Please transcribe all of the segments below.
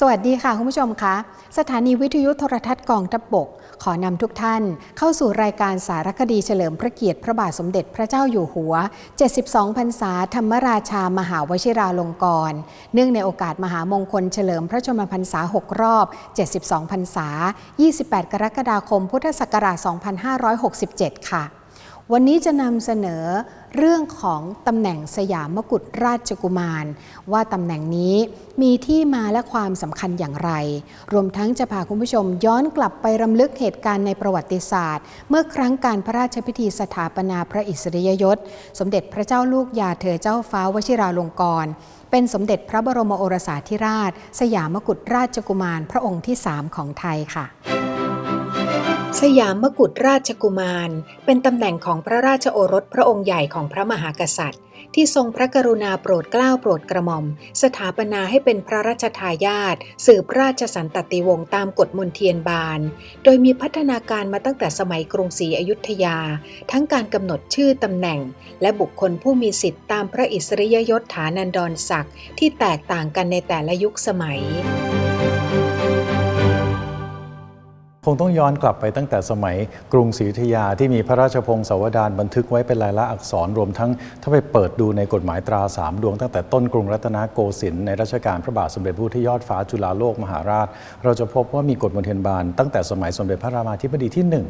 สวัสดีค่ะ คุณผู้ชมคะสถานีวิทยุโทรทัศน์กองทัพบก ขอนำทุกท่าน เข้าสู่รายการสารคดีเฉลิมพระเกียรติพระบาทสมเด็จพระเจ้าอยู่หัว 72 พรรษาธรรมราชามหาวชิราลงกรณ์เนื่องในโอกาสมหามงคลเฉลิมพระชนมพรรษา 6 รอบ 72 พรรษา 28 กรกฎาคม พุทธศักราช 2567 ค่ะ วันนี้จะนำเสนอ เรื่องของตำแหน่งสยามมกุฎราชกุมาร ว่าตำแหน่งนี้มีที่มาและความสำคัญอย่างไร รวมทั้งจะพาคุณผู้ชมย้อนกลับไปรำลึกเหตุการณ์ในประวัติศาสตร์ เมื่อครั้งการพระราชพิธีสถาปนาพระอิสริยยศ สมเด็จพระเจ้าลูกยาเธอเจ้าฟ้าวชิราลงกรณ์เป็นสมเด็จพระบรมโอรสาธิราช สยามกุฎราชกุมารพระองค์ที่3ของไทยค่ะ สยามมกุฎราชกุมาร เป็นตำแหน่งของพระราชโอรสพระองค์ใหญ่ของพระมหากษัตริย์ ที่ทรงพระกรุณาโปรดเกล้าโปรดกระหม่อม สถาปนาให้เป็นพระราชทายาทสืบราชสันตติวงศ์ตามกฎมนเทียนบาน โดยมีพัฒนาการมาตั้งแต่สมัยกรุงศรีอยุธยา ทั้งการกำหนดชื่อตำแหน่ง และบุคคลผู้มีสิทธิ์ตามพระอิสริยยศฐานันดรศักดิ์ที่แตกต่างกันในแต่ละยุคสมัย งต้องย้อนกลับไปตั้งแต่สมัยกรุงศรีอยุธยาที่มีพระราชพงศาวดารบันทึกไว้เป็นลายลักษณ์อักษรรวมทั้งถ้าไปเปิดดูในกฎหมายตราสามดวงตั้งแต่ต้นกรุงรัตนโกสินทร์ในรัชกาลพระบาทสมเด็จพระพุทธยอดฟ้าจุฬาโลกมหาราช เราจะพบว่ามีกฎมนเทียนบานตั้งแต่สมัยสมเด็จพระรามาธิบดีที่หนึ่ง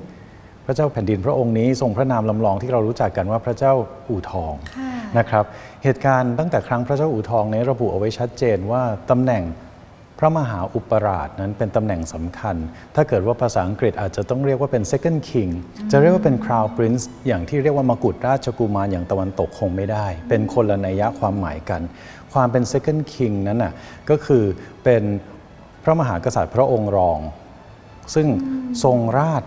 พระเจ้าแผ่นดินพระองค์นี้ทรงพระนามลำลองที่เรารู้จักกันว่าพระเจ้าอู่ทองค่ะนะครับ เหตุการณ์ตั้งแต่ครั้งพระเจ้าอู่ทองในระบุเอาไว้ชัดเจนว่าตำแหน่ง พระมหาอุปราชนั้นเป็นตำแหน่งสำคัญ ถ้าเกิดว่าภาษาอังกฤษอาจจะต้องเรียกว่าเป็น second king จะเรียกว่าเป็น crown prince อย่างที่เรียกว่ามกุฎราชกุมารอย่างตะวันตกคงไม่ได้ เป็นคนละนัยยะความหมายกัน ความเป็น second king นั้นน่ะก็คือเป็นพระมหากษัตริย์พระองค์รอง ซึ่งทรงราช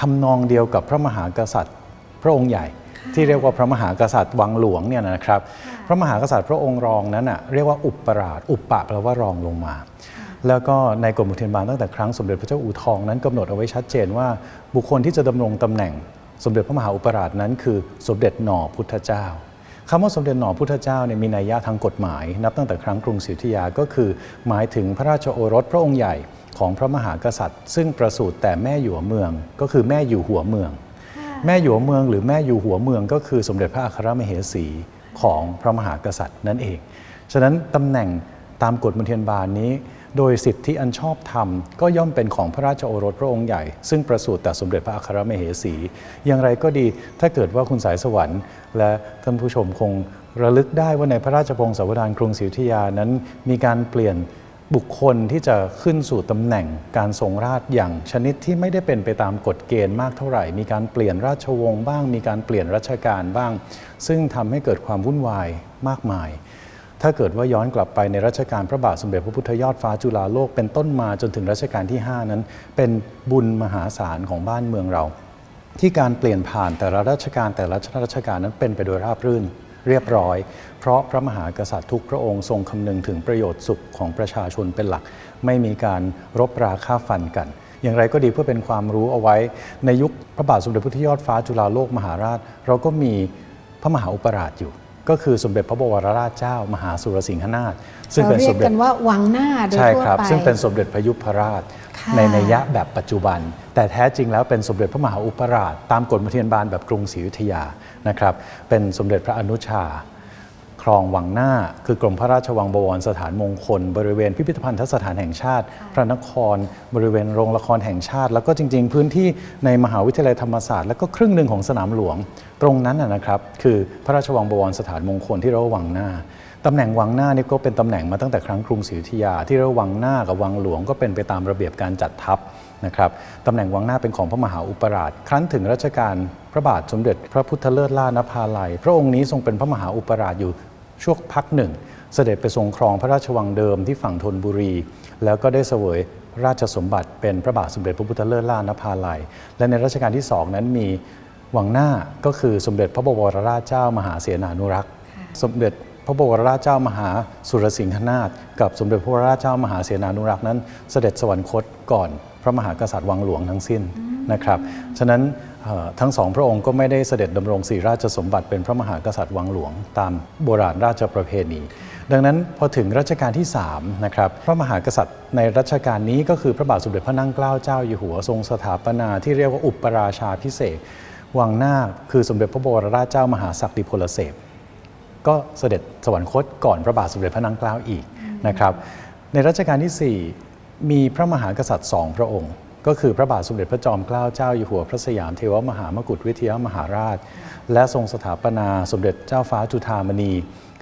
ทำนองเดียวกับพระมหากษัตริย์พระองค์ใหญ่ที่เรียกว่าพระมหากษัตริย์วังหลวงเนี่ยนะครับ พระมหากษัตริย์พระองค์รองนั้นน่ะเรียกว่าอุปราช อุปปะแปลว่ารองลงมา แล้วก็ในกฎมเทียนบานตั้งแต่ครั้งสมเด็จพระเจ้าอู่ทองนั้นกำหนดเอาไว้ชัดเจนว่า บุคคลที่จะดำรงตำแหน่ง สมเด็จพระมหาอุปราชนั้นคือสมเด็จหน่อพุทธเจ้าคำว่าสมเด็จหน่อพุทธเจ้าเนี่ยมีนัยยะทางกฎหมาย นับตั้งแต่ครั้งกรุงศรีอยุธยาก็คือ หมายถึงพระราชโอรสพระองค์ใหญ่ของพระมหากษัตริย์ ซึ่งประสูติแต่แม่อยู่หัวเมือง ก็คือแม่อยู่หัวเมือง แม่อยู่หัวเมืองหรือแม่อยู่หัวเมือง ก็คือสมเด็จพระอัครมเหสีของพระมหากษัตริย์นั่นเอง ฉะนั้นตำแหน่งตามกฎมนเทียนบานนี้ โดยสิทธิอันชอบธรรม ก็ย่อมเป็นของพระราชโอรสพระองค์ใหญ่ ซึ่งประสูติแต่สมเด็จพระอัครมเหสี อย่างไรก็ดีถ้าเกิดว่าคุณสายสวรรค์ และท่านผู้ชมคงระลึกได้ว่าในพระราชพงศาวดารกรุงศรีอยุธยานั้น มีการเปลี่ยนบุคคลที่จะขึ้นสู่ตำแหน่งการทรงราชอย่างชนิดที่ไม่ได้เป็นไปตามกฎเกณฑ์มากเท่าไหร่ มีการเปลี่ยนราชวงศ์บ้าง มีการเปลี่ยนรัชกาลบ้าง ซึ่งทำให้เกิดความวุ่นวายมากมาย ถ้าเกิดว่าย้อนกลับไปในรัชกาลพระบาทสมเด็จพระพุทธยอดฟ้าจุฬาโลกเป็นต้นมาจนถึงรัชกาลที่ 5 นั้น เป็นบุญมหาศาลของบ้านเมืองเรา ที่การเปลี่ยนผ่านแต่ละรัชกาลแต่ละรัชกาลนั้นเป็นไปโดยราบรื่นเรียบร้อย เพราะพระมหากษัตริย์ทุกพระองค์ทรงคำนึงถึงประโยชน์สุขของประชาชนเป็นหลัก ไม่มีการรบราฆ่าฟันกัน อย่างไรก็ดีเพื่อเป็นความรู้เอาไว้ ในยุคพระบาทสมเด็จพระพุทธยอดฟ้าจุฬาโลกมหาราช เราก็มีพระมหาอุปราชอยู่ ก็คือสมเด็จพระบวรราชเจ้า มหาสุรสิงหนาถซึ่งเราเป็นเรีสยกมเด็กัจนว่าวังหน้าโดยใช่ทั่วครับไปซึ่งเป็นสมเด็จพระยุพราชค่ะในนัยยะแบบปัจจุบัน แต่แท้จริงแล้วเป็นสมเด็จพระมหาอุปราช ตามกฎมเทียนบานแบบกรุงศรีอยุธยานะครับเป็นสมเด็จพระอนุชา คลองวังหน้า คือกรมพระราชวังบวรสถานมงคล บริเวณพิพิธภัณฑสถานแห่งชาติ พระนคร บริเวณโรงละครแห่งชาติ แล้วก็จริง ๆ พื้นที่ในมหาวิทยาลัยธรรมศาสตร์แล้วก็ครึ่งหนึ่งของสนามหลวง ตรงนั้นนะนะครับ คือพระราชวังบวรสถานมงคลที่เรียกว่าวังหน้าตำแหน่งวังหน้านี่ก็เป็นตำแหน่งมาตั้งแต่ครั้งกรุงศรีอยุธยา ที่เรียกว่าวังหน้ากับวังหลวงก็เป็นไปตามระเบียบการจัดทัพนะครับตำแหน่งวังหน้าเป็นของพระมหาอุปราช ครั้นถึงรัชกาลพระบาทสมเด็จพระพุทธเลิศล่านภาลัย พระองค์นี้ทรงเป็นพระมหาอุปราชอยู่ ช่วงพักหนึ่ง เสด็จไปทรงครองพระราชวังเดิมที่ฝั่งธนบุรี แล้วก็ได้เสวยราชสมบัติเป็นพระบาทสมเด็จพระพุทธเลิศล่านภาลัย และในรัชกาลที่สองนั้นมีวังหน้าก็คือสมเด็จพระบวรราชเจ้ามหาเสนานุรักษ์ สมเด็จพระบวรราชเจ้ามหาสุรสิงหนาถกับสมเด็จพระวรราชเจ้ามหาเสนานุรักษ์นั้น เสด็จสวรรคตก่อน พระมหากษัตริย์วังหลวงทั้งสิ้นนะครับ ฉะนั้นทั้งสองพระองค์ก็ไม่ได้เสด็จดำรงศรีราชสมบัติเป็นพระมหากษัตริย์วังหลวง ตามโบราณราชประเพณี ดังนั้นพอถึงรัชกาลที่3นะครับพระมหากษัตริย์ในรัชกาลนี้ก็คือพระบาทสมเด็จพระนั่งเกล้าเจ้าอยู่หัวทรงสถาปนาที่เรียกว่าอุปราชาพิเศษวังหน้าคือสมเด็จพระบรมราชเจ้ามหาศักดิพลเสพก็เสด็จสวรรคตก่อนพระบาทสมเด็จพระนางเกล้าอีกนะครับ ในรัชกาลที่ 4 มีพระมหากษัตริย์สองพระองค์ ก็คือพระบาทสมเด็จพระจอมเกล้าเจ้าอยู่หัวพระสยามเทวมหามกุฎวิทยามหาราช และทรงสถาปนาสมเด็จเจ้าฟ้าจุฑามณี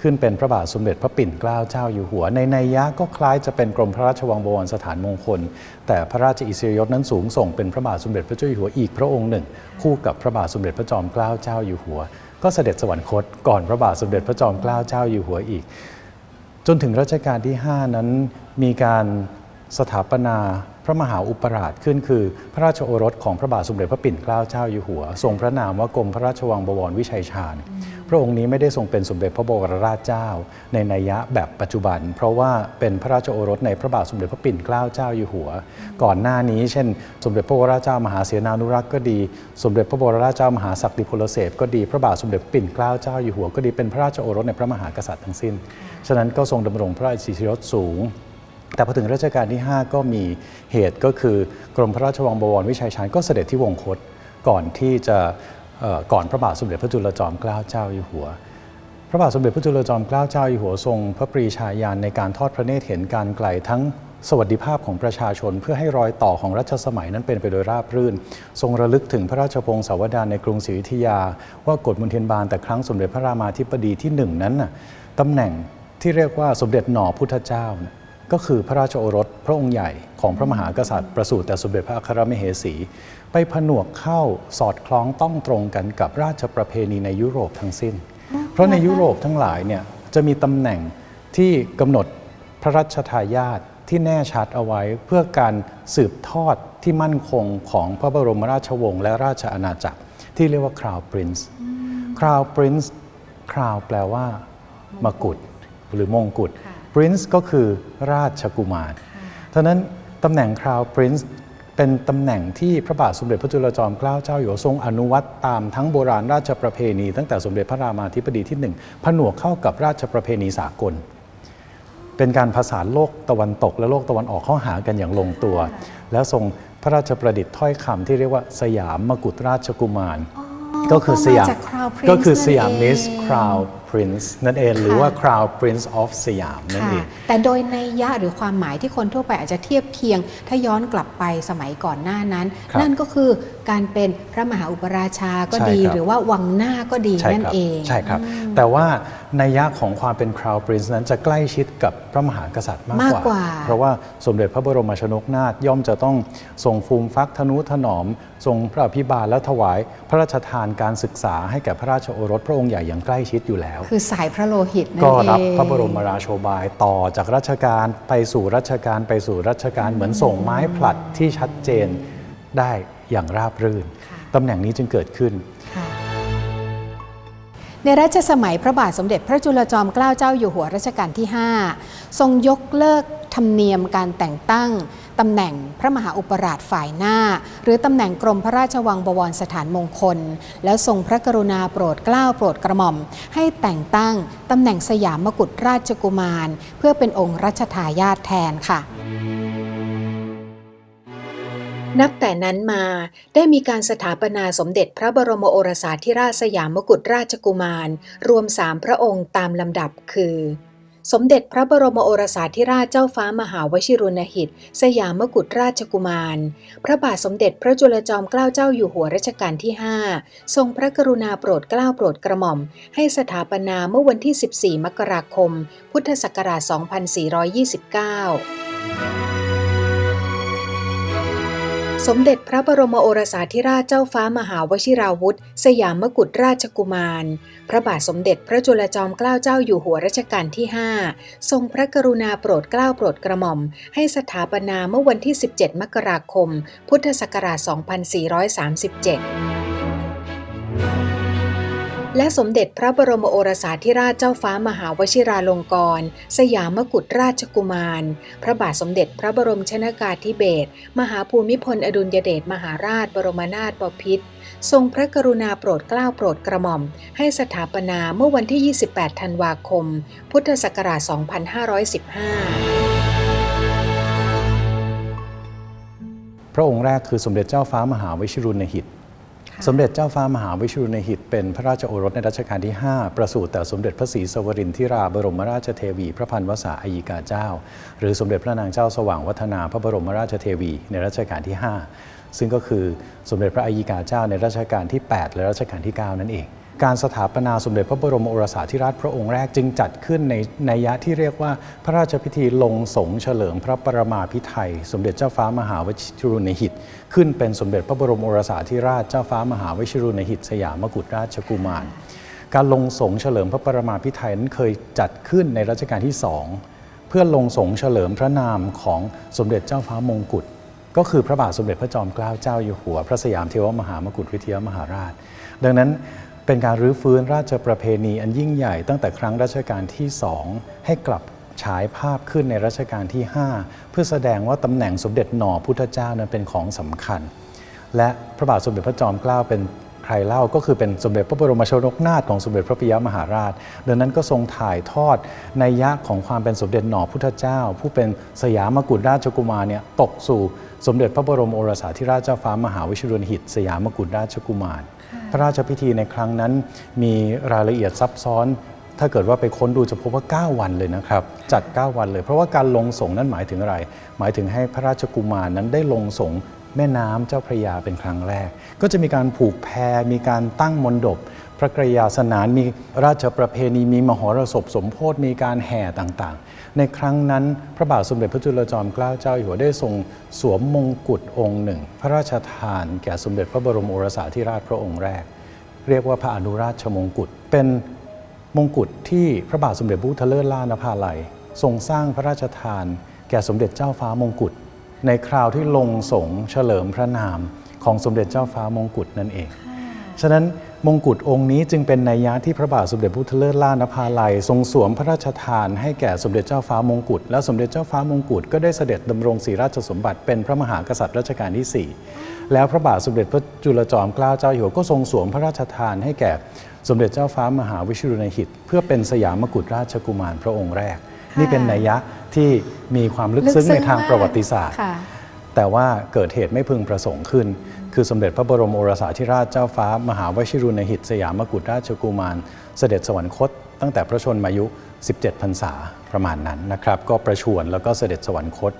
ขึ้นเป็นพระบาทสมเด็จพระปิ่นเกล้าเจ้าอยู่หัว ในนัยยะก็คล้ายจะเป็นกรมพระราชวังบวรสถานมงคล แต่พระราชอิสริยยศนั้นสูงส่งเป็นพระบาทสมเด็จพระเจ้าอยู่หัวอีกพระองค์หนึ่ง คู่กับพระบาทสมเด็จพระจอมเกล้าเจ้าอยู่หัว ก็เสด็จสวรรคตก่อนพระบาทสมเด็จพระจอมเกล้าเจ้าอยู่หัวอีก จนถึงรัชกาลที่ 5 นั้นมีการ สถาปนาพระมหาอุปราชขึ้นคือ พระราชโอรสของพระบาทสมเด็จพระปิ่นเกล้าเจ้าอยู่หัว ทรงพระนามว่ากรมพระราชวังบวรวิชัยชาญพระองค์นี้ไม่ได้ทรงเป็นสมเด็จพระบรมราชเจ้า ในนัยยะแบบปัจจุบัน เพราะว่าเป็นพระราชโอรสในพระบาทสมเด็จพระปิ่นเกล้าเจ้าอยู่หัว ก่อนหน้านี้ เช่น สมเด็จพระวรราชเจ้ามหาเสนานุรักษ์ก็ดี สมเด็จพระบรมราชเจ้ามหาศักดิพลเสพก็ดีพระบาทสมเด็จปิ่นเกล้าเจ้าอยู่หัวก็ดีเป็นพระราชโอรสในพระมหากษัตริย์ทั้งสิ้น ฉะนั้นก็ทรงดำรงพระอิสริยศสูง แต่พอถึงรัชกาลที่ 5 ก็มีเหตุก็คือกรมพระราชวังบวรวิชัยชาญก็เสด็จที่วงคตก่อนที่จะก่อนพระบาทสมเด็จพระจุลจอมเกล้าเจ้าอยู่หัว พระบาทสมเด็จพระจุลจอมเกล้าเจ้าอยู่หัวทรง พระปรีชาญาณในการทอดพระเนตรเห็นการไกลทั้งสวัสดิภาพของประชาชนเพื่อให้รอยต่อของรัชสมัยนั้นเป็นไปโดยราบรื่น ทรงระลึกถึงพระราชพงศาวดารในกรุงศรีอยุธยา ว่ากฎมนเทียนบานแต่ครั้งสมเด็จพระรามาธิบดีที่หนึ่งนั้นน่ะตำแหน่งที่เรียกว่าสมเด็จหน่อพุทธเจ้านะ ก็คือพระราชโอรสพระองค์ใหญ่ของพระมหากษัตริย์ประสูติแต่สมเด็จพระอัครมเหสี ไปผนวกเข้าสอดคล้องต้องตรงกันกับราชประเพณีในยุโรปทั้งสิ้น เพราะในยุโรปทั้งหลายเนี่ยจะมีตำแหน่งที่กำหนดพระราชทายาทที่แน่ชัดเอาไว้เพื่อการสืบทอดที่มั่นคงของพระบรมราชวงศ์และราชอาณาจักร ที่เรียกว่า Crown Prince Crown Prince Crown แปลว่า มกุฎหรือมงกุฎ Prince ก็คือราชกุมารฉะนั้นตำแหน่ง Crown Prince เป็นตำแหน่งที่พระบาทสมเด็จพระจุลจอมเกล้าเจ้าอยู่หัวทรงอนุวัตตามทั้งโบราณราชประเพณี ตั้งแต่สมเด็จพระรามาธิบดีที่หนึ่งผนวกเข้ากับราชประเพณีสากล เป็นการผสานโลกตะวันตกและโลกตะวันออกเข้าหากันอย่างลงตัว แล้วทรงพระราชประดิษฐ์ถ้อยคำที่เรียกว่าสยามมกุฎราชกุมาร ก็คือสยามก็มาจาก Crown Prince ก็คือสยามนั่นเองมิสคราว พรินซ์นั่นเอง หรือว่า Crown Prince of สยามนั่นค่ะเอง แต่โดยในยยะหรือความหมายที่คนทั่วไปอาจจะเทียบเคียง ถ้าย้อนกลับไปสมัยก่อนหน้านั้นครับนั่นก็คือการเป็นพระมหาอุปราชาก็ดีใช่ครับหรือว่าวังหน้าก็ดีใช่นั่นครับเอง ใช่ครับ แต่ว่านัยยะของความเป็น Crown Prince นั้นจะใกล้ชิดกับพระมหากษัตริย์มากมากกว่ากว่า เพราะว่าสมเด็จพระบรมชนกนาถย่อมจะต้องทรงฟูมฟักทนุถนอม ทรงพระอภิบาลและถวาย พระราชทานการศึกษาให้แก่พระราชโอรสพระองค์ใหญ่อย่างใกล้ชิดอยู่แล้วคือสายพระโลหิตนั่นก็เองรับพระบรมราโชบายต่อจากรัชกาลไปสู่รัชกาลไปสู่รัชกาลเหมือนส่งไม้ผลัดที่ชัดเจนได้อย่างราบรื่นตำแหน่งนี้จึงเกิดขึ้นค่ะในรัชสมัยพระบาทสมเด็จพระจุลจอมเกล้าเจ้าอยู่หัวรัชกาลที่ 5 ทรงยกเลิกธรรมเนียมการแต่งตั้ง ตำแหน่งพระมหาอุปราชฝ่ายหน้า หรือตำแหน่งกรมพระราชวังบวรสถานมงคล แล้วทรงพระกรุณาโปรดเกล้าโปรดกระหม่อม ให้แต่งตั้งตำแหน่งสยามมกุฎราชกุมาร เพื่อเป็นองค์รัชทายาทแทนค่ะนับแต่นั้นมาได้มีการสถาปนาสมเด็จพระบรมโอรสาธิราชสยามมกุฎราชกุมาร รวมสามพระองค์ตามลำดับคือ สมเด็จพระบรมโอรสาธิราชเจ้าฟ้ามหาวชิรุณหิต สยามมกุฎราชกุมาร พระบาทสมเด็จพระจุลจอมเกล้าเจ้าอยู่หัวรัชกาลที่ 5 ทรงพระกรุณาโปรดเกล้าโปรดกระหม่อม ให้สถาปนาเมื่อวันที่ 14 มกราคม พุทธศักราช 2429 สมเด็จพระบรมโอรสาธิราชเจ้าฟ้ามหาวชิราวุธ สยามกุฎราชกุมาร พระบาทสมเด็จพระจุลจอมเกล้าเจ้าอยู่หัวรัชกาลที่ 5 ทรงพระกรุณาโปรดเกล้าโปรดกระหม่อม ให้สถาปนาเมื่อวันที่ 17 มกราคม พุทธศักราช 2437 และสมเด็จพระบรมโอรสาธิราชเจ้าฟ้ามหาวชิราลงกรณสยามกุฎราชกุมาร พระบาทสมเด็จพระบรมชนากาธิเบศรมหาภูมิพลอดุลยเดชมหาราชบรมนาถบพิตรทรงพระกรุณาโปรดเกล้าโปรดกระหม่อม ให้สถาปนาเมื่อวันที่ 28 ธันวาคม พุทธศักราช 2515พระองค์แรกคือสมเด็จเจ้าฟ้ามหาวชิรุณหิต สมเด็จเจ้าฟ้ามหาวิชุรหิตเป็นพระราชโอรสในรัชกาลที่ 5 ประสูติแต่สมเด็จพระศรีสวรินทิราบรมราชเทวี พระพันวษาอายิกาเจ้า หรือสมเด็จพระนางเจ้าสว่างวัฒนาพระบรมราชเทวีในรัชกาลที่ 5 ซึ่งก็คือสมเด็จพระอายิกาเจ้าในรัชกาลที่ 8 และรัชกาลที่ 9 นั่นเอง การสถาปนาสมเด็จพระบรมโอรสาธิราชพระองค์แรกจึงจัดขึ้นในในยะที่เรียกว่าพระราชพิธีลงสงเฉลิมพระประมาพิไทยสมเด็จเจ้าฟ้ามหาวชิรุณหิต ขึ้นเป็นสมเด็จพระบรมโอรสาธิราชเจ้าฟ้ามหาวชิรุณหิต สยามกุฎราชกุมาร การลงสงเฉลิมพระประมาพิไทยนั้นเคยจัดขึ้นในรัชกาลที่สองเพื่อลงสงเฉลิมพระนามของสมเด็จเจ้าฟ้ามงกุฎก็คือพระบาทสมเด็จพระจอมเกล้าเจ้าอยู่หัว พระสยามเทวมหามกุฎวิทยามหาราช ดังนั้น เป็นการรื้อฟื้นราชประเพณีอันยิ่งใหญ่ตั้งแต่ครั้งรัชกาลที่สองให้กลับฉายภาพขึ้นในรัชกาลที่ 5 เพื่อแสดงว่าตำแหน่งสมเด็จหน่อพุทธเจ้านั้นเป็นของสำคัญ และพระบาทสมเด็จพระจอมเกล้าเป็นใครเล่าก็คือเป็นสมเด็จพระบรมชนกนาถของสมเด็จพระปิยมหาราช ดังนั้นก็ทรงถ่ายทอดในยะของความเป็นสมเด็จหน่อพุทธเจ้า ผู้เป็นสยามกุฎราชกุมารเนี่ยตกสู่สมเด็จพระบรมโอรสาธิราชเจ้าฟ้ามหาวชิรหิต สยามกุฎราชกุมาร พระราชพิธีในครั้งนั้น มีรายละเอียดซับซ้อน ถ้าเกิดว่าไปค้นดูจะพบว่า 9 วันเลยนะครับ จัด 9 วันเลย เพราะว่าการลงสงนั้นหมายถึงอะไร หมายถึงให้พระราชกุมารนั้นได้ลงสงแม่น้ำเจ้าพระยาเป็นครั้งแรก ก็จะมีการผูกแพมีการตั้งมณฑป พระกรยาสนานมีราชประเพณีมีมหรสพสมโพธิมีการแห่ต่างๆ ในครั้งนั้นพระบาทสมเด็จพระจุลจอมเกล้าเจ้าอยู่หัวได้ทรงสวมมงกุฎองค์หนึ่ง พระราชทานแก่สมเด็จพระบรมโอรสาธิราชพระองค์แรก เรียกว่าพระอนุราชมงกุฎเป็นมงกุฎที่พระบาทสมเด็จพระพุทธเลิศล่านภาลัย ทรงสร้างพระราชทาน แก่สมเด็จเจ้าฟ้ามงกุฎในคราวที่ลงสงเฉลิมพระนามของสมเด็จเจ้าฟ้ามงกุฎนั่นเอง ฉะนั้น มงกุฎองค์นี้จึงเป็นนัยยะที่พระบาทสมเด็จพระพุทธเลิศล่านภาลัย ทรงสวมพระราชทานให้แก่สมเด็จเจ้าฟ้ามงกุฎและสมเด็จเจ้าฟ้ามงกุฎก็ได้เสด็จดำรงศรีราชสมบัติเป็นพระมหากษัตริย์รัชกาลที่ 4 แล้วพระบาทสมเด็จพระจุลจอมเกล้าเจ้าอยู่หัวก็ทรงสวมพระราชทานให้แก่สมเด็จเจ้าฟ้ามหาวิชิรุณหิต เพื่อเป็นสยามกุฎราชกุมารพระองค์แรก นี่เป็นนัยยะที่มีความลึกซึ้งในทางประวัติศาสตร์ แต่ว่าเกิดเหตุไม่พึงประสงค์ขึ้น คือสมเด็จพระบรมโอรสาธิราชเจ้าฟ้า มหาวชิรุณหิตสยามกุฎราชกุมาร เสด็จสวรรคต ตั้งแต่พระชนมายุ 17 พรรษาประมาณนั้นนะครับ ก็ประชวรแล้วก็เสด็จสวรรคต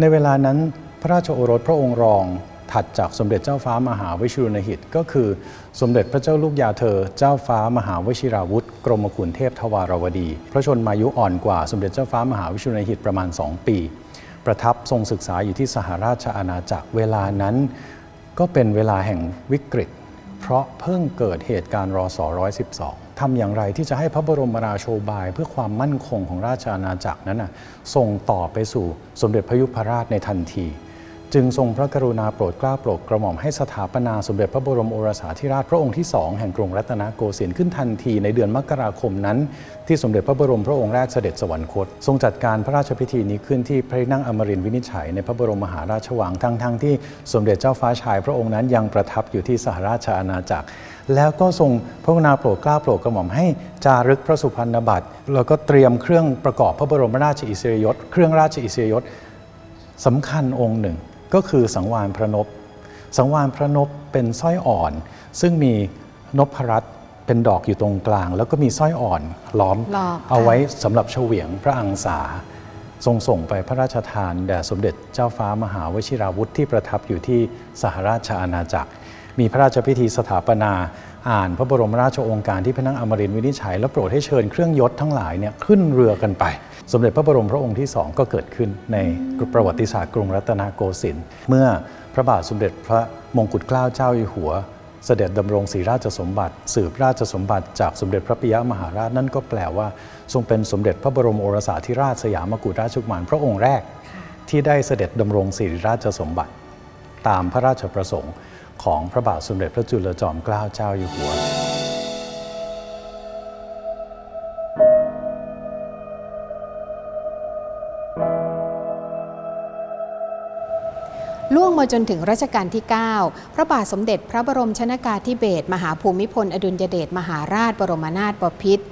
ในเวลานั้นพระราชโอรสพระองค์รองถัดจากสมเด็จเจ้าฟ้ามหาวชิรุณหิต ก็คือสมเด็จพระเจ้าลูกยาเธอ เจ้าฟ้ามหาวชิราวุธ กรมกุลเทพทวารวดี พระชนมายุอ่อนกว่าสมเด็จเจ้าฟ้ามหาวิชุณหิตประมาณ 2 ปี ประทับทรงศึกษาอยู่ที่สหราชอาณาจักรเวลานั้น ก็เป็นเวลาแห่งวิกฤต เพราะเพิ่งเกิดเหตุการณ์รอสอ112ทำอย่างไรที่จะให้พระบรมราโชบาย เพื่อความมั่นคงของราชอาณาจักรนั้นนะส่งต่อไปสู่สมเด็จพระยุพราชในทันที จึงทรงพระกรุณาโปรดเกล้าโปรดกระหม่อมให้สถาปนาสมเด็จพระบรมโอรสาธิราชพระองค์ที่สองแห่งกรุงรัตนโกสินทร์ขึ้นทันทีในเดือนมกราคมนั้น ที่สมเด็จพระบรมพระองค์แรกเสด็จสวรรคต ทรงจัดการพระราชพิธีนี้ขึ้นที่พระนั่งอมรินทร์วินิจฉัยในพระบรมมหาราชวังทั้งทั้งที่สมเด็จเจ้าฟ้าชายพระองค์นั้นยังประทับอยู่ที่สหราชอาณาจักร แล้วก็ทรงพระกรุณาโปรดเกล้าโปรดกระหม่อมให้จารึกพระสุพรรณบัตรแล้วก็เตรียมเครื่องประกอบพระบรมราชอิสริยยศเครื่องราชอิสริยยศสำคัญองค์หนึ่ง ก็คือสังวานพระนพสังวานพระนพเป็นสร้อยอ่อน ซึ่งมีนพรัตน์เป็นดอกอยู่ตรงกลาง แล้วก็มีสร้อยอ่อนล้อมล้อมเอาไว้สำหรับเฉวียงพระอังสา ทรงส่งไปพระราชทานแด่สมเด็จเจ้าฟ้ามหาวชิราวุธที่ประทับอยู่ที่สหราชอาณาจักร มีพระราชพิธีสถาปนา อ่านพระบรมราชโองการที่พระนั่งอมรินทร์วินิจฉัย และโปรดให้เชิญเครื่องยศทั้งหลายเนี่ยขึ้นเรือกันไป สมเด็จพระบรมพระองค์ที่สองก็เกิดขึ้นในประวัติศาสตร์กรุงรัตนโกสินทร์เมื่อพระบาทสมเด็จพระมงกุฎเกล้าเจ้าอยู่หัวเสด็จดำรงศรีราชสมบัติ สืบราชสมบัติจากสมเด็จพระปิยมหาราชนั่นก็แปลว่า ทรงเป็นสมเด็จพระบรมโอรสาธิราชสยามกุฎราชกุมารพระองค์แรก ที่ได้เสด็จดำรงศรีราชสมบัติ ตามพระราชประสงค์ ของพระบาทสมเด็จพระจุลจอมเกล้าเจ้าอยู่หัว ล่วงมาจนถึงรัชกาลที่ 9 พระบาทสมเด็จพระบรมชนากาธิเบศมหาภูมิพล อดุลยเดชมหาราชบรมนาถบพิตร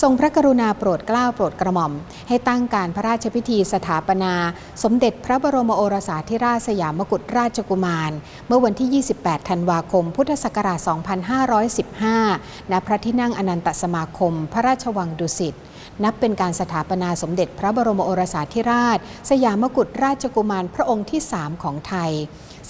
ทรงพระกรุณาโปรดเกล้าโปรดกระหม่อม ให้ตั้งการพระราชพิธีสถาปนา สมเด็จพระบรมโอรสาธิราชสยามกุฎราชกุมาร เมื่อวันที่ 28 ธันวาคม พุทธศักราช 2515 ณ พระที่นั่งอนันตสมาคม พระราชวังดุสิต นับเป็นการสถาปนาสมเด็จพระบรมโอรสาธิราช สยามกุฎราชกุมารพระองค์ที่ 3 ของไทย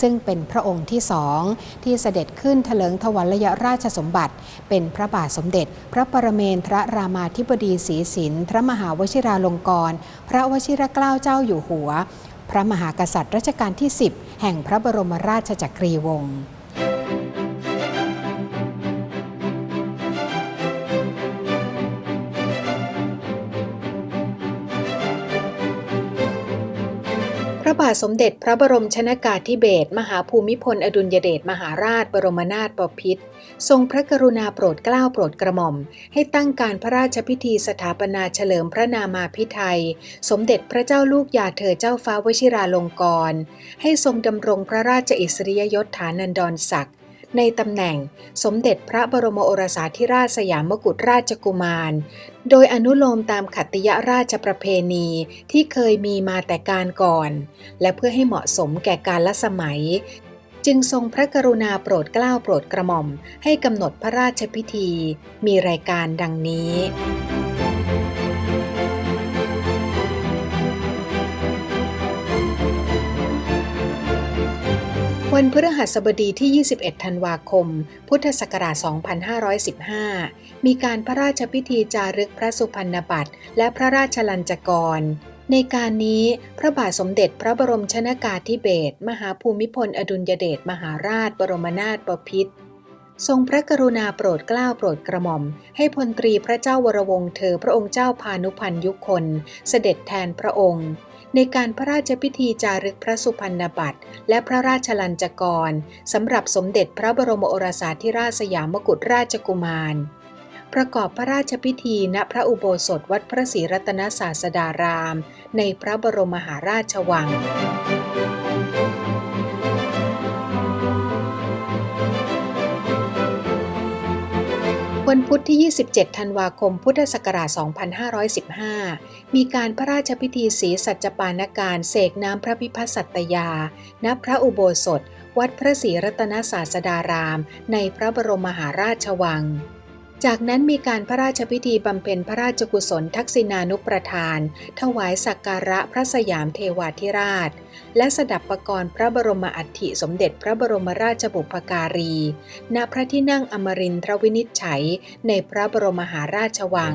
ซึ่งเป็นพระองค์ที่สองที่เสด็จขึ้นเถลิงทวัลยราชสมบัติ เป็นพระบาทสมเด็จ พระปรเมนทรรามาธิบดีศรีสินพระมหาวชิราลงกรณ์พระวชิรเกล้าเจ้าอยู่หัว พระมหากษัตริย์รัชกาลที่ 10 แห่งพระบรมราชจักรีวงศ์ บาทสมเด็จพระบรมชนากาธิเบศรมหาภูมิพล อดุลยเดชมหาราชบรมนาถบพิตรทรงพระกรุณาโปรดเกล้าโปรดกระหม่อม ให้ตั้งการพระราชพิธีสถาปนาเฉลิมพระนามาพิไทย สมเด็จพระเจ้าลูกยาเธอเจ้าฟ้าวชิราลงกรณ์ให้ทรงดำรงพระราชอิสริยยศฐานันดรศักดิ์ ในตำแหน่งสมเด็จพระบรมโอรสาธิราชสยามกุฎราชกุมาร โดยอนุโลมตามขัตติยราชประเพณีที่เคยมีมาแต่การก่อน และเพื่อให้เหมาะสมแก่การละสมัย จึงทรงพระกรุณาโปรดเกล้าโปรดกระหม่อม ให้กำหนดพระราชพิธี มีรายการดังนี้ วันพฤหัสบดีที่ 21 ธันวาคม พุทธศักราช 2515 มีการพระราชพิธีจารึกพระสุพรรณบัตรและพระราชลัญจกร ในการนี้พระบาทสมเด็จพระบรมชนากาธิเบศรมหาภูมิพลอดุลยเดชมหาราชบรมนาถบพิตรทรงพระกรุณาโปรดเกล้าโปรดกระหม่อม ให้พลตรีพระเจ้าวรวงศ์เธอพระองค์เจ้าพานุพันยุคนเสด็จแทนพระองค์ ในการพระราชพิธีจารึกพระสุพรรณบัตร และพระราชลัญจกรสำหรับสมเด็จพระบรมโอรสาธิราชสยามกุฎราชกุมาร ประกอบพระราชพิธีณพระอุโบสถวัดพระศรีรัตนศาสดาราม ในพระบรมมหาราชวัง วันพุธที่ 27 ธันวาคม พุทธศักราช 2515 มีการพระราชพิธีศรีสัจปานการเสกน้ำพระพิพัฒสัตยา ณ พระอุโบสถ วัดพระศรีรัตนศาสดาราม ในพระบรมมหาราชวัง จากนั้นมีการพระราชพิธีบำเพ็ญพระราชกุศลทักษิณานุประทาน ถวายสักการะพระสยามเทวาธิราช และสดับประกรณ์พระบรมอัฐิสมเด็จพระบรมราชบุพการี ณ พระที่นั่งอมรินทรวินิจฉัย ในพระบรมมหาราชวัง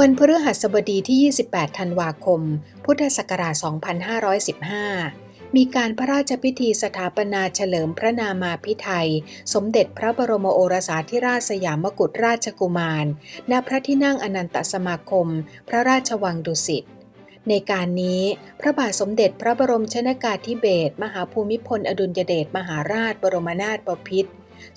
วันพฤหัสบดีที่ 28 ธันวาคม พุทธศักราช 2515 มีการพระราชพิธีสถาปนาเฉลิมพระนามาพิไทย สมเด็จพระบรมโอรสาธิราชสยามกุฎราชกุมาร ณ พระที่นั่งอนันตสมาคม พระราชวังดุสิตในการนี้พระบาทสมเด็จพระบรมชนากาธิเบศรมหาภูมิพลอดุลยเดชมหาราชบรมนาถบพิตร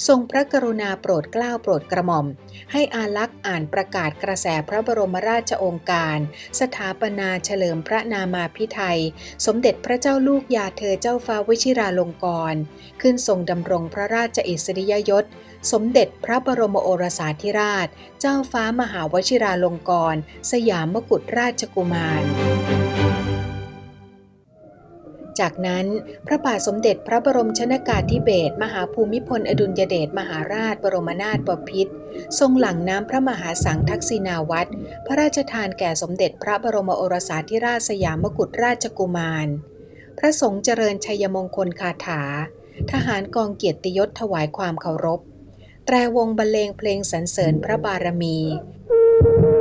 ทรงพระกรุณาโปรดเกล้าโปรดกระหม่อม ให้อาลักษ์อ่านประกาศกระแสพระบรมราชโองการ สถาปนาเฉลิมพระนามาพิไทย สมเด็จพระเจ้าลูกยาเธอเจ้าฟ้าวชิราลงกรณ์ขึ้นทรงดำรงพระราชอิสริยยศ สมเด็จพระบรมโอรสาธิราช เจ้าฟ้ามหาวชิราลงกรณ์สยามกุฎราชกุมาร จากนั้นพระบาทสมเด็จพระบรมชนากาธิเบศรมหาภูมิพลอดุลยเดชมหาราชบรมนาถบพิตรทรงหลั่งน้ำพระมหาสังทักษิณาวัตรพระราชทานแก่สมเด็จพระบรมโอรสาธิราชสยามกุฎราชกุมาร พระสงฆ์เจริญชัยมงคลคาถา ทหารกองเกียรติยศถวายความเคารพ แตรวงบรรเลงเพลงสรรเสริญพระบารมีทห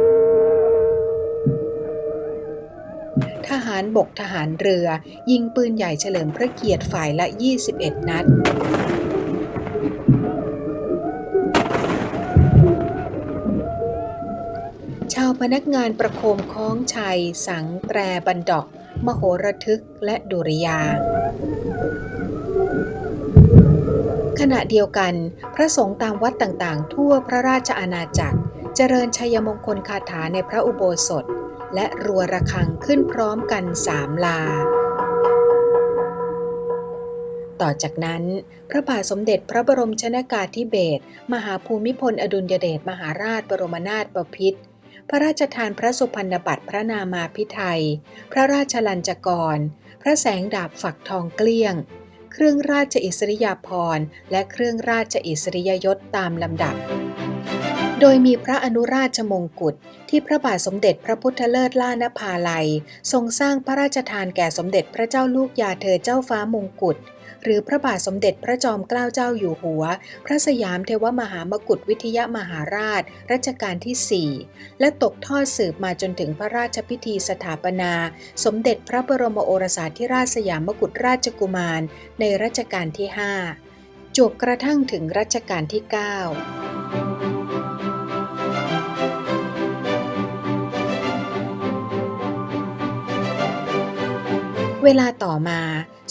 ารบกทหารเรือ ยิงปืนใหญ่เฉลิมพระเกียรติฝ่ายละ 21 นัดชาวพนักงานประโคมคล้องชัย สังแตรบันดอก มโหระทึกและดุริยางขณะเดียวกัน พระสงฆ์ตามวัดต่างๆ ทั่วพระราชอาณาจักร เจริญชัยมงคลคาถาในพระอุโบสถ และรัวระฆังขึ้นพร้อมกันสามลา ต่อจากนั้น พระบาทสมเด็จพระบรมชนากาธิเบศรมหาภูมิพลอดุลยเดชมหาราชบรมนาถบพิตรพระราชทานพระสุพรรณบัตรพระนามาพิไทย พระราชลัญจกร พระแสงดาบฝักทองเกลี้ยง เครื่องราชอิสริยาภรณ์ และเครื่องราชอิสริยยศตามลำดับ โดยมีพระอนุราชมงกุฎที่พระบาทสมเด็จพระพุทธเลิศล่านภาลัย ทรงสร้างพระราชทานแก่สมเด็จพระเจ้าลูกยาเธอเจ้าฟ้ามงกุฎหรือพระบาทสมเด็จพระจอมเกล้าเจ้าอยู่หัว พระสยามเทวมหามกุฏวิทยามหาราช รัชกาลที่ 4 และตกทอดสืบมาจนถึงพระราชพิธีสถาปนา สมเด็จพระบรมโอรสาธิราชสยามกุฎราชกุมาร ในรัชกาลที่ 5จวบกระทั่งถึงรัชกาลที่ 9 เวลาต่อมา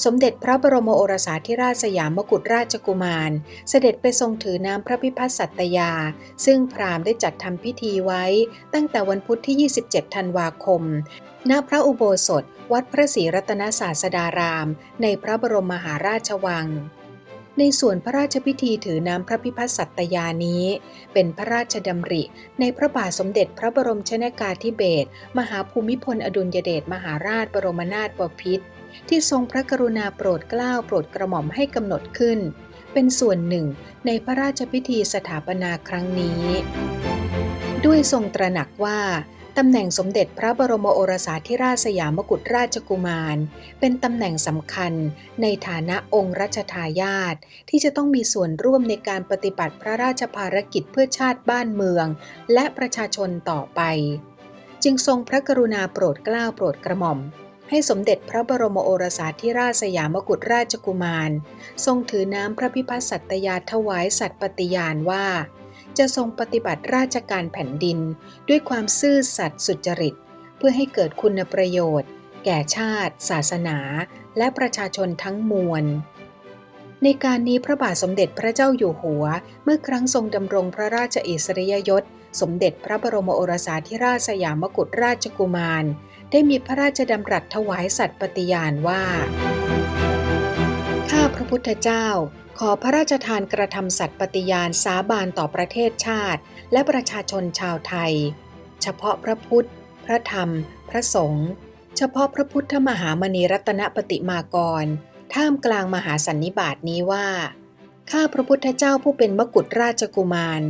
สมเด็จพระบรมโอรสาธิราชสยามกุฎราชกุมาร เสด็จไปทรงถือน้ำพระพิพัฒน์สัตยา ซึ่งพราหมณ์ได้จัดทำพิธีไว้ ตั้งแต่วันพุธที่ 27 ธันวาคม ณ พระอุโบสถ วัดพระศรีรัตนศาสดาราม ในพระบรมมหาราชวัง ในส่วนพระราชพิธีถือน้ำพระพิพัฒน์สัตยานี้ เป็นพระราชดำริ ในพระบาทสมเด็จพระบรมชนากาธิเบศรมหาภูมิพลอดุลยเดชมหาราชบรมนาถบพิตรที่ทรงพระกรุณาโปรดเกล้าโปรดกระหม่อมให้กำหนดขึ้น เป็นส่วนหนึ่งในพระราชพิธีสถาปนาครั้งนี้ ด้วยทรงตระหนักว่า ตำแหน่งสมเด็จพระบรมโอรสาธิราชสยามกุฎราชกุมาร เป็นตำแหน่งสำคัญในฐานะองค์รัชทายาทที่จะต้องมีส่วนร่วมในการปฏิบัติพระราชภารกิจเพื่อชาติบ้านเมือง และประชาชนต่อไป จึงทรงพระกรุณาโปรดเกล้าโปรดกระหม่อม ให้สมเด็จพระบรมโอรสาธิราชสยามกุฎราชกุมาร ทรงถือน้ำพระพิพัฒน์สัตยาถวายสัตย์ปฏิญาณว่า จะทรงปฏิบัติราชการแผ่นดิน ด้วยความซื่อสัตย์สุจริต เพื่อให้เกิดคุณประโยชน์ แก่ชาติ ศาสนา และประชาชนทั้งมวล ในการนี้พระบาทสมเด็จพระเจ้าอยู่หัว เมื่อครั้งทรงดำรงพระราชอิสริยยศ สมเด็จพระบรมโอรสาธิราชสยามกุฎราชกุมาร ได้มีพระราชดำรัสถวายสัตย์ปฏิญาณว่า ข้าพระพุทธเจ้าขอพระราชทานกระทำสัตย์ปฏิญาณสาบานต่อประเทศชาติ และประชาชนชาวไทย เฉพาะพระพุทธ พระธรรม พระสงฆ์เฉพาะพระพุทธมหามณีรัตนปฏิมากร ท่ามกลางมหาสันนิบาตนี้ว่า ข้าพระพุทธเจ้าผู้เป็นมกุฎราชกุมาร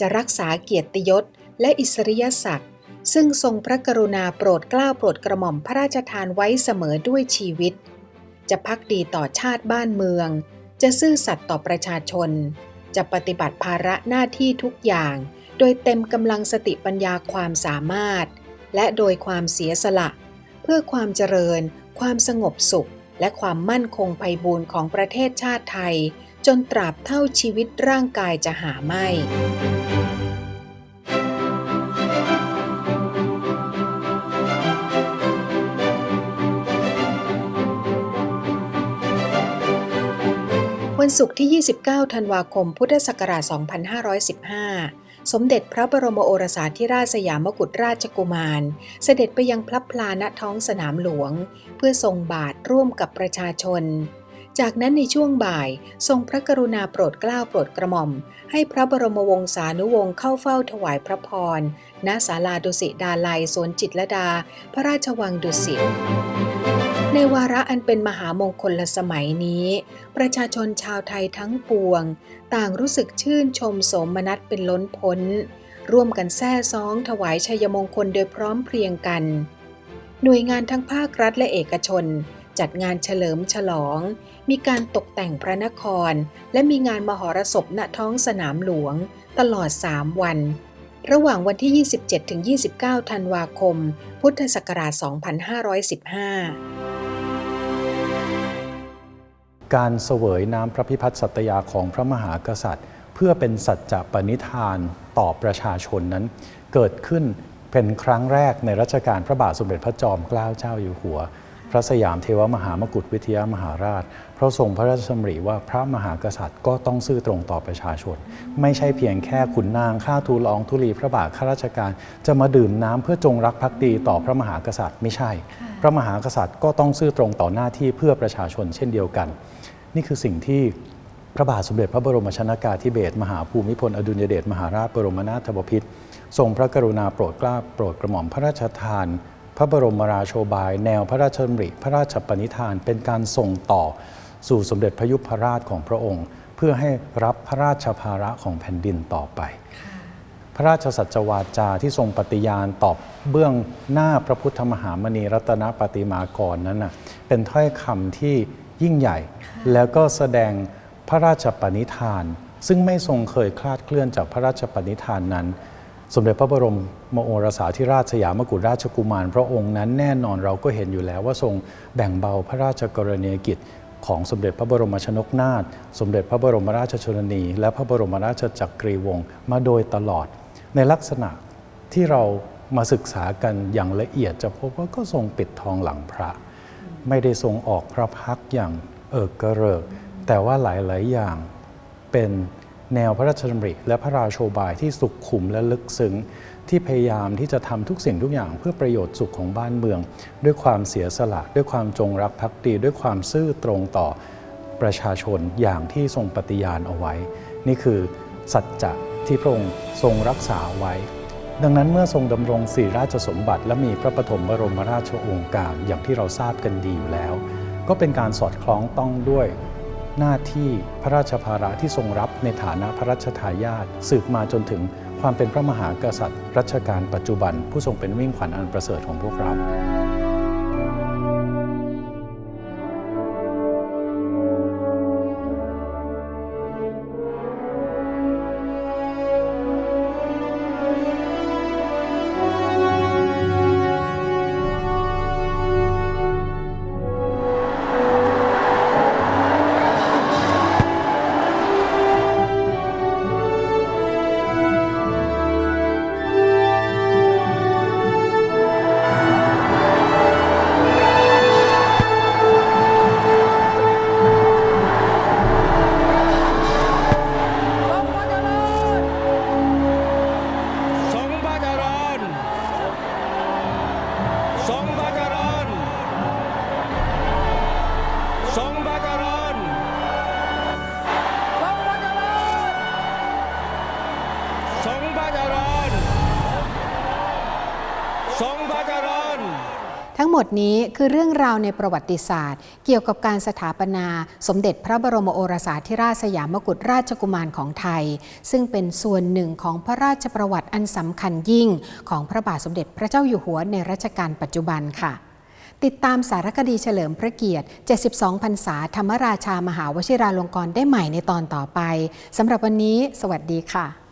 จะรักษาเกียรติยศและอิสริยศักดิ์ซึ่งทรงพระกรุณาโปรดเกล้าโปรดกระหม่อมพระราชทานไว้เสมอด้วยชีวิต จะพักดีต่อชาติบ้านเมือง จะซื่อสัตย์ต่อประชาชน จะปฏิบัติภาระหน้าที่ทุกอย่าง โดยเต็มกำลังสติปัญญาความสามารถ และโดยความเสียสละ เพื่อความเจริญ ความสงบสุข และความมั่นคงไพบูรณ์ของประเทศชาติไทย จนตราบเท่าชีวิตร่างกายจะหาไม่ ศุกร์ที่ 29 ธันวาคม พุทธศักราช 2515 สมเด็จพระบรมโอรสาธิราชสยามกุฎราชกุมาร เสด็จไปยังพลับพลาณท้องสนามหลวง เพื่อทรงบาทร่วมกับประชาชน จากนั้นในช่วงบ่าย ทรงพระกรุณาโปรดเกล้าโปรดกระหม่อม ให้พระบรมวงศานุวงศ์เข้าเฝ้าถวายพระพร ณ ศาลาดุสิดาลัยสวนจิตรดา พระราชวังดุสิตในวาระอันเป็นมหามงคลสมัยนี้ ประชาชนชาวไทยทั้งปวง ต่างรู้สึกชื่นชมสมนัสเป็นล้นพ้น ร่วมกันแซ่ซ้องถวายชัยมงคลโดยพร้อมเพรียงกัน หน่วยงานทั้งภาครัฐและเอกชน จัดงานเฉลิมฉลอง มีการตกแต่งพระนคร และมีงานมหรสพณท้องสนามหลวง ตลอด 3 วัน ระหว่างวันที่ 27-29 ธันวาคม พุทธศักราช 2515 การเสวยน้ำพระพิพัฒน์สัตยาของพระมหากษัตริย์ เพื่อเป็นสัจจะปณิธานต่อประชาชนนั้น เกิดขึ้นเป็นครั้งแรกในรัชกาลพระบาทสมเด็จพระจอมเกล้าเจ้าอยู่หัว พระสยามเทวมหามกุฏวิทยามหาราชเพราะทรงพระราชดำริว่าพระมหากษัตริย์ก็ต้องซื่อตรงต่อประชาชน ไม่ใช่เพียงแค่ขุนนางข้าทูลละอองธุลีพระบาทข้าราชการ จะมาดื่มน้ำเพื่อจงรักภักดีต่อพระมหากษัตริย์ไม่ใช่ พระมหากษัตริย์ก็ต้องซื่อตรงต่อหน้าที่เพื่อประชาชนเช่นเดียวกัน นี่คือสิ่งที่พระบาทสมเด็จพระบรมชนากาธิเบศรมหาภูมิพลอดุลยเดชมหาราชบรมนาถบพิตรทรงพระกรุณาโปรดเกล้าโปรดกระหม่อมพระราชทานพ ระบรมราโชบาย แนวพระราชดำริพระราชปณิธาน เป็นการส่งต่อสู่สมเด็จพระยุพราชของพระองค์ เพื่อให้รับพระราชภาระของแผ่นดินต่อไป พระราชสัจวาจาที่ทรงปฏิญาณตอบเบื้องหน้าพระพุทธมหามณีรัตนปฏิมากรนั้นนะเป็นถ้อยคำที่ยิ่งใหญ่ แล้วก็แสดงพระราชปณิธาน ซึ่งไม่ทรงเคยคลาดเคลื่อนจากพระราชปณิธานนั้น สมเด็จพระบรมโอรสาธิราชสยามกุฎราชกุมาร พระองค์นั้นแน่นอนเราก็เห็นอยู่แล้วว่าทรงแบ่งเบาพระราชกรณียกิจของสมเด็จพระบรมชนกนาถสมเด็จพระบรมราชชนนี และพระบรมราชจักรีวงศ์มาโดยตลอด ในลักษณะที่เรามาศึกษากันอย่างละเอียดจะพบว่าก็ทรงปิดทองหลังพระ ไม่ได้ทรงออกพระพักอย่างเอิกกระเริก แต่ว่าหลาย ๆ อย่างเป็น แนวพระราชดำริและพระราโชบายที่สุขุมและลึกซึ้งที่พยายามที่จะทำทุกสิ่งทุกอย่างเพื่อประโยชน์สุขของบ้านเมือง ด้วยความเสียสละ ด้วยความจงรักภักดี ด้วยความซื่อตรงต่อประชาชนอย่างที่ทรงปฏิญาณเอาไว้ นี่คือสัจจะที่พระองค์ทรงรักษาไว้ ดังนั้นเมื่อทรงดำรงสี่ราชสมบัติ และมีพระปฐมบรมราชโองการอย่างที่เราทราบกันดีอยู่แล้ว ก็เป็นการสอดคล้องต้องด้วย หน้าที่พระราชภาระที่ทรงรับในฐานะพระราชทายาทสืบมาจนถึงความเป็นพระมหากษัตริย์ รัชกาลปัจจุบัน ผู้ทรงเป็นวิ่งขวัญอันประเสริฐของพวกเรา ทั้งหมดนี้คือเรื่องราวในประวัติศาสตร์ เกี่ยวกับการสถาปนา สมเด็จพระบรมโอรสาธิราชสยามกุฎราชกุมารของไทย ซึ่งเป็นส่วนหนึ่งของพระราชประวัติอันสำคัญยิ่ง ของพระบาทสมเด็จพระเจ้าอยู่หัวในรัชกาลปัจจุบันค่ะติดตามสารคดีเฉลิมพระเกียรติ 72 พรรษา ธรรมราชามหาวชิราลงกรณ์ได้ใหม่ในตอนต่อไป สำหรับวันนี้ สวัสดีค่ะ